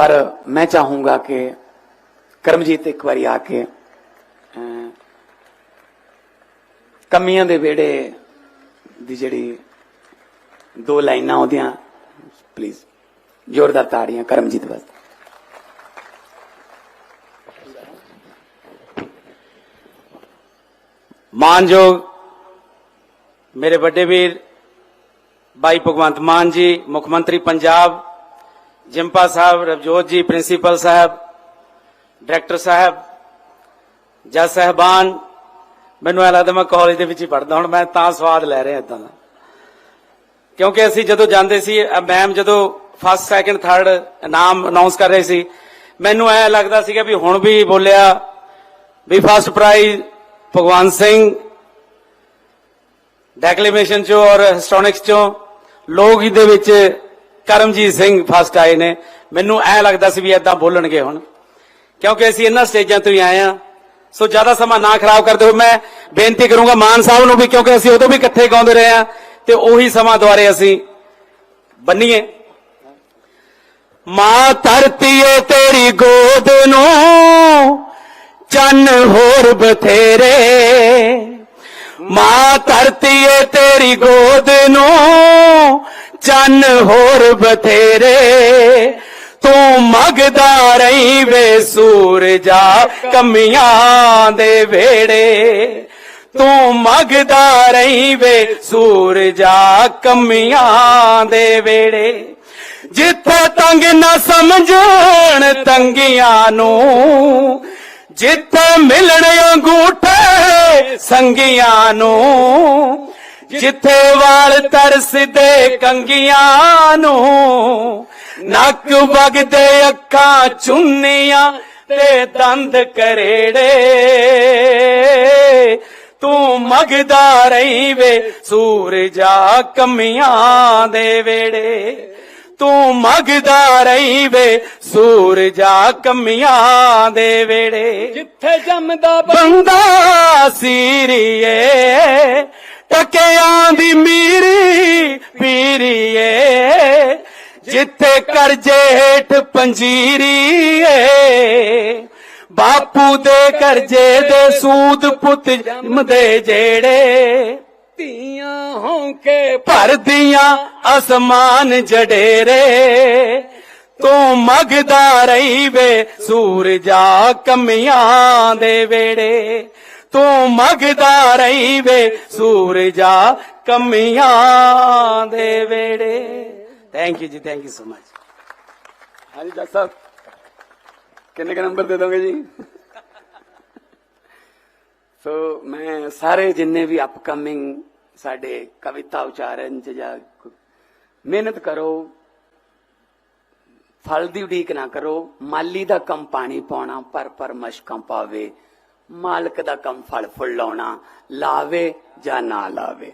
ਪਰ ਮੈਂ ਚਾਹੂੰਗਾ ਕਿ ਕਰਮਜੀਤ ਇੱਕ ਵਾਰੀ ਆ ਕੇ ਅਮ, ਕਮੀਆਂ ਦੇ ਵਿਹੜੇ ਦੀ ਜਿਹੜੀ ਦੋ ਲਾਈਨਾਂ ਉਹਦੀਆਂ ਪਲੀਜ਼ ਜ਼ੋਰਦਾਰ ਤਾੜੀਆਂ ਕਰਮਜੀਤ ਵਾਸਤੇ ਮਾਨਯੋਗ ਮੇਰੇ ਵੱਡੇ ਵੀਰ ਭਾਈ ਭਗਵੰਤ ਮਾਨ ਜੀ ਮੁੱਖ ਮੰਤਰੀ ਪੰਜਾਬ ਜਿੰਪਾ ਸਾਹਿਬ, ਰਵਜੋਤ ਜੀ, ਪ੍ਰਿੰਸੀਪਲ ਸਾਹਿਬ, ਡਾਇਰੈਕਟਰ ਸਾਹਿਬ, ਜੱਜ ਸਾਹਿਬਾਨ, ਮੈਨੂੰ ਐ ਲੱਗਦਾ ਮੈਂ ਕਾਲਜ ਦੇ ਵਿੱਚ ਹੀ ਪੜਦਾ ਹੁਣ, ਮੈਂ ਤਾਂ ਸਵਾਦ ਲੈ ਰਿਹਾ ਇਦਾਂ ਦਾ। ਕਿਉਂਕਿ ਅਸੀਂ ਜਦੋਂ ਜਾਂਦੇ ਸੀ ਮੈਮ ਜਦੋਂ ਫਸਟ ਸੈਕੰਡ ਥਰਡ ਨਾਮ ਅਨਾਉਂਸ ਕਰ ਰਹੇ ਸੀ, ਮੈਨੂੰ ਐ ਲੱਗਦਾ ਸੀਗਾ ਵੀ ਹੁਣ ਵੀ ਬੋਲਿਆ, ਵੀ ਫਸਟ ਪ੍ਰਾਈਜ਼ ਭਗਵਾਨ ਸਿੰਘ ਡੈਕਲੇਮੇਸ਼ਨ ਚੋਂ ਔਰ ਹਿਸਟੋਨਿਕਸ ਚੋਂ, ਲੋਕ ਦੇ ਵਿੱਚ ਕਰਮਜੀਤ ਸਿੰਘ ਫਸਟ ਆਏ ਨੇ। ਮੈਨੂੰ ਐ ਲੱਗਦਾ ਸੀ ਵੀ ਐਦਾਂ ਬੋਲਣਗੇ ਹੁਣ। ਕਿਉਂਕਿ ਅਸੀਂ ਇਹਨਾਂ ਸਟੇਜਾਂ ਤੋਂ ਹੀ ਆਏ ਆ ਸੋ ਜ਼ਿਆਦਾ ਸਮਾਂ ਨਾ ਖਰਾਬ ਕਰਦੇ ਹੋਏ ਮੈਂ ਬੇਨਤੀ ਕਰੂੰਗਾ ਮਾਨ ਸਾਹਿਬ ਨੂੰ ਵੀ, ਕਿਉਂਕਿ ਅਸੀਂ ਉਦੋਂ ਵੀ ਇਕੱਠੇ ਗਾਉਂਦੇ ਰਹੇ ਆ ਤੇ ਉਹੀ ਸਮਾਂ ਦੁਆਰੇ ਅਸੀਂ ਬੰਨੀਏ। ਮਾਂ ਧਰਤੀ ਏ ਤੇਰੀ ਗੋਦ ਨੂੰ, ਚੰਨ ਹੋਰ ਬਥੇਰੇ। ਮਾਂ ਧਰਤੀ ਏ ਤੇਰੀ ਗੋਦ ਨੂੰ, ਚੰਨ ਹੋਰ ਬਥੇਰੇ। ਤੂੰ ਮਗਦਾ ਰਹੀ ਵੇ ਸੂਰਜਾ, ਕਮੀਆਂ ਦੇ ਵੇੜੇ ਤੂੰ ਮਗਦਾ ਰਹੀ ਵੇ ਸੂਰਜਾ, ਕਮੀਆਂ ਦੇ ਵੇੜੇ ਜਿੱਥੇ ਤੰਗ ਨਾ ਸਮਝਣ ਤੰਗੀਆਂ ਨੂੰ, ਜਿੱਥੇ ਮਿਲਣ ਅੰਗੂਠੇ ਸੰਗੀਆਂ ਨੂੰ ਜਿੱਥੇ ਵਾਲ ਤਰਸਦੇ ਕੰਗੀਆਂ ਨੂੰ ਨੱਕ ਵਗਦੇ ਅੱਖਾਂ ਚੁੰਨੀਆਂ ਤੇ ਦੰਦ ਕਰੇੜੇ। ਤੂੰ ਮਗਦਾ ਰਹੀ ਵੇ ਸੂਰਜਾ ਕਮੀਆਂ ਦੇ ਵੇੜੇ। ਤੂੰ ਮਗਦਾ ਰਹੀ ਵੇ ਸੂਰਜਾ ਕਮੀਆਂ ਦੇ ਵੇੜੇ। ਜਿੱਥੇ ਜੰਮਦਾ ਬੰਦਾ ਸੀਰੀਏ ਟਕਿਆਂ ਦੀ ਮੀਰੀ ਪੀਰੀਏ, ਜਿੱਥੇ ਕਰਜੇ ਹੇਠ ਪੰਜੀਰੀਏ, ਬਾਪੂ ਦੇ ਕਰਜੇ ਦੇ ਸੂਦ ਪੁੱਤ ਜੰਮਦੇ ਜਿਹੜੇ, ਧੀਆਂ ਹੌਂਕੇ ਭਰਦੀਆਂ ਅਸਮਾਨ ਜਡੇਰੇ, ਤੂੰ ਮਗਦਾ ਰਹੀ ਵੇ ਸੂਰਜਾ ਕਮੀਆਂ ਦੇ ਵੇੜੇ। ਤੂੰ ਮਗਦਾ ਰਹੀ ਵੇ ਸੂਰਜਾ ਕਮੀਆਂ ਦੇ ਵੇੜੇ। ਥੈਂਕ ਯੂ ਜੀ ਥੈਂਕ ਯੂ ਸੋ ਮਚ ਹਾਂਜੀ, ਜੱਜ ਸਾਹਿਬ, ਕਿੰਨੇ ਕ ਨੰਬਰ ਦੇ ਦੋਗੇ ਜੀ? ਸੋ ਮੈਂ ਸਾਰੇ ਜਿੰਨੇ ਵੀ ਅਪਕਮਿੰਗ ਸਾਡੇ ਕਵਿਤਾ ਉਚਾਰਨ ਚ ਜਾਂ ਮਿਹਨਤ ਕਰੋ, ਫਲ ਦੀ ਉਡੀਕ ਨਾ ਕਰੋ, ਮਾਲੀ ਦਾ ਕੰਮ ਪਾਣੀ ਪਾਉਣਾ ਪਰ ਪਰ ਮਸ਼ਕਾਂ ਪਾਵੇ। ਮਾਲਕ ਦਾ ਕੰਮ ਫਲ ਫੁੱਲ ਲਾਉਣਾ ਲਾਵੇ ਜਾਂ ਨਾ ਲਾਵੇ।